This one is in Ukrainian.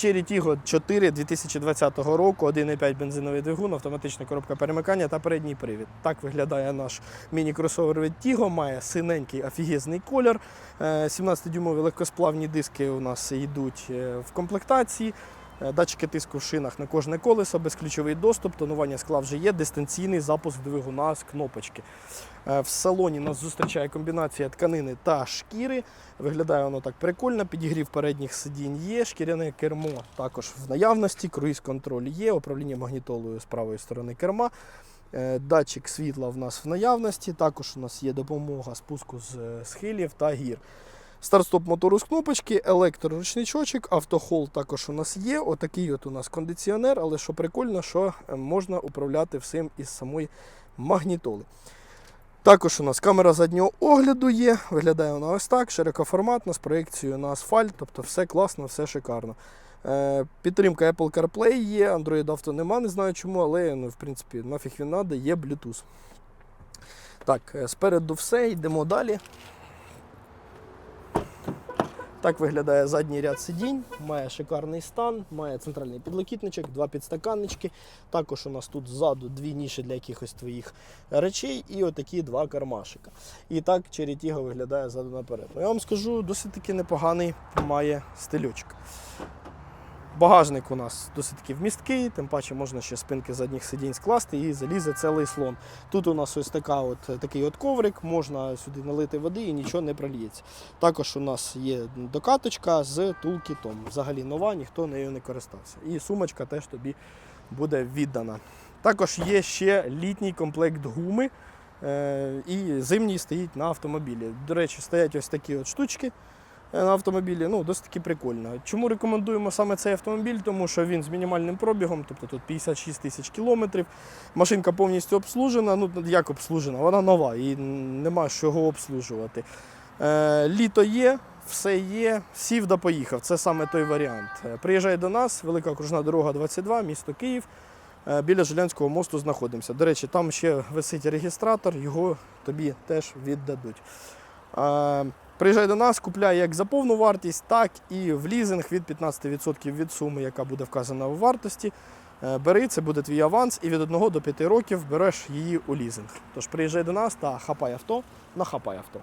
Cherry Tiggo 4 2020 року, 1,5 бензиновий двигун, автоматична коробка перемикання та передній привід. Так виглядає наш міні-кросовер від Tiggo, має синенький офігезний колір. Е, 17-дюймові легкосплавні диски у нас йдуть е, в комплектації. Е, Датчики тиску в шинах на кожне колесо, безключовий доступ, тонування скла вже є, дистанційний запуск двигуна з кнопочки. Е, В салоні нас зустрічає комбінація тканини та шкіри. Виглядає воно так прикольно. Підігрів передніх сидінь є, шкіряне кермо також в наявності, круїз-контроль є, управління магнітолою з правої сторони керма. Е, Датчик світла в нас в наявності. Також у нас є допомога спуску з схилів та гір. Старт-стоп мотору з кнопочки, електроручничочок, автохол також у нас є. Отакий от у нас кондиціонер, але що прикольно, що е, можна управляти всім із самої магнітоли. Також у нас камера заднього огляду є. Виглядає вона ось так, широкоформатна, з проєкцією на асфальт, тобто все класно, все шикарно. Е, підтримка Apple CarPlay є, Android Auto нема, не знаю чому, але ну, в принципі нафіг він надо, є Bluetooth. Так, е, спереду все, йдемо далі. Так виглядає задній ряд сидінь, має шикарний стан, має центральний підлокітничок, два підстаканнички. Також у нас тут ззаду дві ніші для якихось твоїх речей і отакі два кармашика. І так черетіга виглядає ззаду наперед. Ну, я вам скажу, досить таки непоганий має стильочок. Багажник у нас досить таки вмісткий, тим паче можна ще спинки задніх сидінь скласти і залізе цілий слон. Тут у нас ось така от, такий от коврик, можна сюди налити води і нічого не прольється. Також у нас є докаточка з тулкітом. Взагалі нова, ніхто нею не користався. І сумочка теж тобі буде віддана. Також є ще літній комплект гуми. е, І зимній стоїть на автомобілі. До речі, стоять ось такі от штучки е, на автомобілі. Ну, досить таки прикольно. Чому рекомендуємо саме цей автомобіль? Тому що він з мінімальним пробігом, тобто тут 56 тисяч кілометрів. Машинка повністю обслужена. Ну, як обслужена? Вона нова і нема чого обслужувати. Е, літо є, все є, сів да поїхав. Це саме той варіант. Е, Приїжджай до нас, велика окружна дорога 22, місто Київ. Е, Біля Жилянського мосту знаходимося. До речі, там ще висить реєстратор, його тобі теж віддадуть. Приїжджай до нас, купляй як за повну вартість, так і в лізинг від 15% від суми, яка буде вказана у вартості. Е, Бери, це буде твій аванс, і від 1 до 5 років береш її у лізинг. Тож приїжджай до нас та хапай авто на хапай авто.